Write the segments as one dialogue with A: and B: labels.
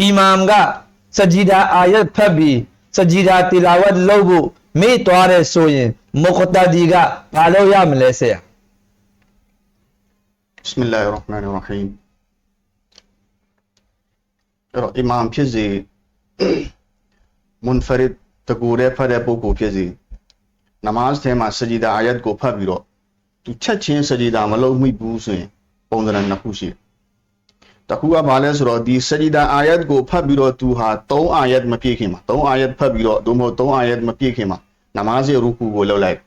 A: အီမမ်ကစဂျီဒါအာယတ်ဖတ်ပြီးစဂျီဒါတီလာဝတ်လုပ်ဖို့မေ့သွားတဲ့ဆိုရင်မုကတဒီကဘာလို့ရမလဲဆရာ
B: بسم الله الرحمن الرحيم အဲ့တော့အီမမ်ဖြစ်စေမွန်ဖရစ်တကူတဲ့ဖတ်တဲ့ပုဂ္ဂိုလ်ဖြစ်စေနမတ်ထဲမှာစဂျီဒါအာယတ်ကိုဖတ်ပြီးတော့သူချက်ချင်းစဂျီဒါမလုပ်မိဘူးဆိုရင်ပုံစံနှစ်ခုရှိတယ် တခုကဘာလဲဆိုတော့ဒီစဂျီဒါအာယတ်ကိုဖတ်ပြီးတော့သူဟာ3အာယတ်မပြည့်ခင်မှာ3အာယတ်ဖတ်ပြီးတော့သို့မဟုတ်3အာယတ်မပြည့်ခင်မှာနမတ်ရဲ့ရူကူကိုလုပ်လိုက်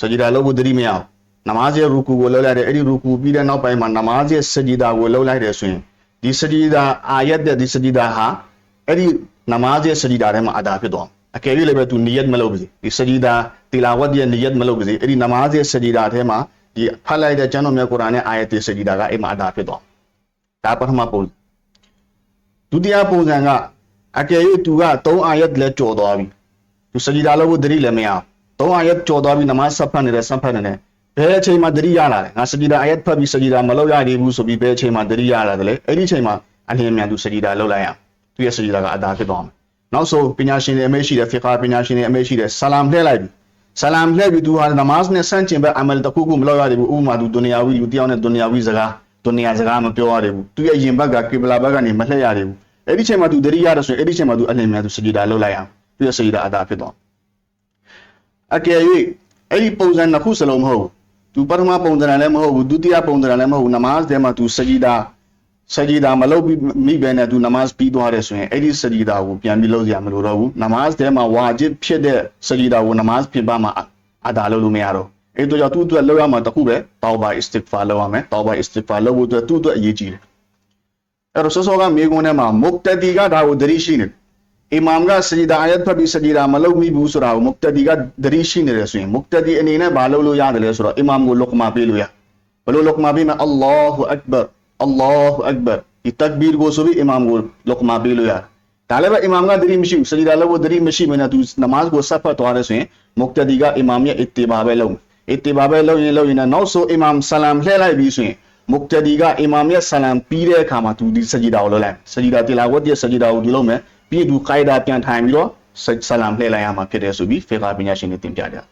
B: စဂျီဒါလုပ်ဖို့တတိမရအောင်နမတ်ရဲ့ရူကူကိုလုပ်လိုက်တယ်အဲ့ဒီရူကူပြီးတဲ့နောက်ပိုင်းမှာနမတ်ရဲ့စဂျီဒါကိုလုပ်လိုက်တယ်ဆိုရင်ဒီစဂျီဒါအာယတ်တဲ့ဒီစဂျီဒါဟာအဲ့ဒီနမတ်ရဲ့စဂျီဒါထဲမှာအဒါဖြစ်သွားအကယ်၍လည်းပဲသူနီယတ်မလုပ်ပါစေဒီစဂျီဒါတီလာဝတ်ရဲ့နီယတ်မလုပ်ပါစေအဲ့ဒီနမတ်ရဲ့စဂျီဒါထဲမှာဒီဖတ်လိုက်တဲ့ကျမ်းတော်မြတ်ကုရ်အာန်ရဲ့အာယတ်ရဲ့စဂျီဒါကအဲ့မှာအဒါဖြစ်သွား ဒါပထမပုံဒုတိယပုံစံကအကယ်၍သူက3အာယတ်လည်းကြော်သွားပြီသူစဂျီဒါလုပ်ဖို့တတိလည်းမရအောင်3အာယတ်ကြော်သွားပြီနမတ်ဆက်ဖတ်နေတဲ့ဆက်ဖတ်နေတယ်ဘယ်အချိန်မှာတတိရလာလဲငါစဂျီဒါအာယတ်ဖတ်ပြီးစဂျီဒါမလုပ်ရသေးဘူးဆိုပြီးဘယ်အချိန်မှာတတိရလာတယ်လဲအဲ့ဒီအချိန်မှာအလင်းအမြန်သူစဂျီဒါလုပ်လိုက်ရအောင်သူရဲ့စဂျီဒါကအဒါဖြစ်သွားမယ်နောက်ဆုံးပညာရှင်တွေအမေရှိတယ်ဖီကာပညာရှင်တွေအမေရှိတယ်ဆလာမ်လှည့်လိုက်ပြီဆလာမ်လှည့်ပြီးသူဟာနမတ်နဲ့ဆန့်ကျင်ဘက်အမလ်တစ်ခုခုမလုပ်ရသေးဘူးဥပမာသူဒုနီယာဝီလူတယောက်နဲ့ဒုနီယာဝီစကား ဒုနီယာစကားမပြောရသေးဘူးသူရဲ့ရင်ဘက်ကကေဘလာဘက်ကနေမလှည့်ရသေးဘူးအဲ့ဒီအချိန်မှာသူတတိရတယ်ဆိုရင်အဲ့ဒီအချိန်မှာသူအလင်းအမြန်သူစဂျီဒါလုပ်လိုက်ရအောင်သူရဲ့စဂျီဒါအဒါဖြစ်သွားအကယ်၍အဲ့ဒီပုံစံနှစ်ခုစလုံးမဟုတ်ဘူးသူပထမပုံစံလည်းမဟုတ်ဘူးဒုတိယပုံစံလည်းမဟုတ်ဘူးနမတ်ထဲမှာသူစဂျီဒါစဂျီဒါမလုပ်ပြီးမိပဲနဲ့သူနမတ်ပြီးသွားတယ်ဆိုရင်အဲ့ဒီစဂျီဒါကိုပြန်ပြီးလုပ်စရာမလိုတော့ဘူးနမတ်ထဲမှာဝါဂျစ်ဖြစ်တဲ့စဂျီဒါကိုနမတ်ဖြစ်ပါမှာအဒါလုပ်လို့မရတော့ အဲ့တို့ကြောင့်သူ့အတွက်လုပ်ရမှာတခုပဲတောဘာအစ္စတစ်ဖာလုပ်ရမယ်တောဘာအစ္စတစ်ဖာလုပ်ဖို့အတွက်သူ့အတွက်အရေးကြီးတယ်အဲ့တော့စောစောကမြေကွန်းထဲမှာမုတ်တတီကဒါကိုသတိရှိနေတယ်အီမမ်ကစဂျီဒါအယတ်ဖတ်ပြီးစဂျီဒါမလုပ်မိဘူးဆိုတာကိုမုတ်တတီကသတိရှိနေတယ်ဆိုရင်မုတ်တတီအနေနဲ့ဘာလုပ်လို့ရတယ်လဲဆိုတော့အီမမ်ကိုလုကမာပေးလို့ရဘယ်လိုလုကမာပေးမလဲအလ္လာဟူအက်ဘာအလ္လာဟူအက်ဘာဒီတက်ဘီရ်ကိုဆိုပြီးအီမမ်ကိုလုကမာပေးလို့ရတယ်ဒါလည်းပဲအီမမ်ကသတိမရှိဘူးစဂျီဒါလုပ်ဖို့သတိမရှိမနဲ့သူနမတ်ကိုဆက်ဖတ်သွားတယ်ဆိုရင်မုတ်တတီကအီမမ်ရဲ့အစ်တီဘာပဲလုပ် အစ်တီဘာပဲလုပ်ရင်လုပ်ရင်နောက်ဆိုအီမမ်ဆလမ်လှည့်လိုက်ပြီးဆိုရင်မုတ်တဒီကအီမာမ်ရဲ့ဆလမ်ပြီးတဲ့အခါမှာသူဒီစဂျီဒါကိုလုပ်လိုက်စဂျီဒါတီလာဝတ်ရဲ့စဂျီဒါကိုဒီလုပ်မယ်ပြီးသူကိုင်ဒါပြန်ထိုင်ပြီးတော့ဆလမ်လှည့်လိုက်ရမှာဖြစ်တယ်ဆိုပြီးဖေကာပညာရှင်တွေတင်ပြတယ်